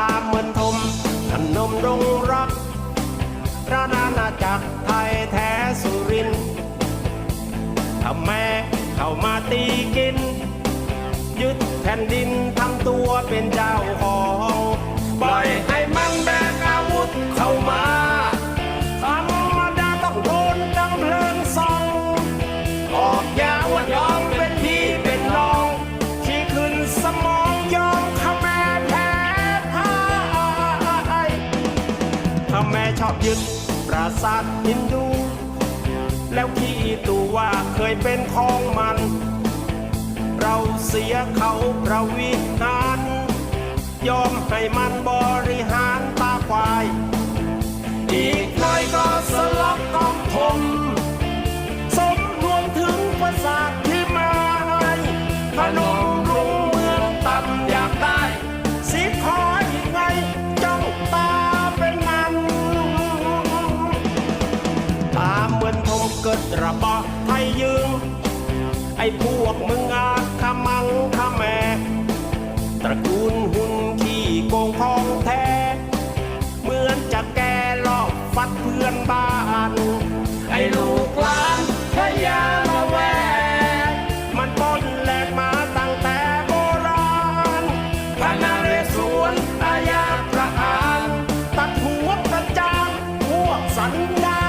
ามเหมือนทมขนมรงรักรานานาจักรไทยแท้สุรินทร์ถ้าแม่เข้ามาตีกิน ยึดแผ่นดินทำตัวเป็นเจ้าของ ปล่อยให้มันแบกอาวุธเข้ามาาแม่ชอบยึดปราสาทฮินดู แล้วขี้ตัว่าเคยเป็นของมัน เราเสียเขาเราวิหารยอมให้มันบอ กระบาดไทยยืงไอ้พวกมึงอาขมังขแมตระกูลหุ่นขี้โกงของแท้ เหมือนจะแกลอบฟัดเพื่อนบ้าน ไอ้ลูกหลานพยามาแวมันป้นแหลกมาตั้งแต่โบราณพระนาเรศวรอาญาประหารตัดหัวประจานพวกสันดา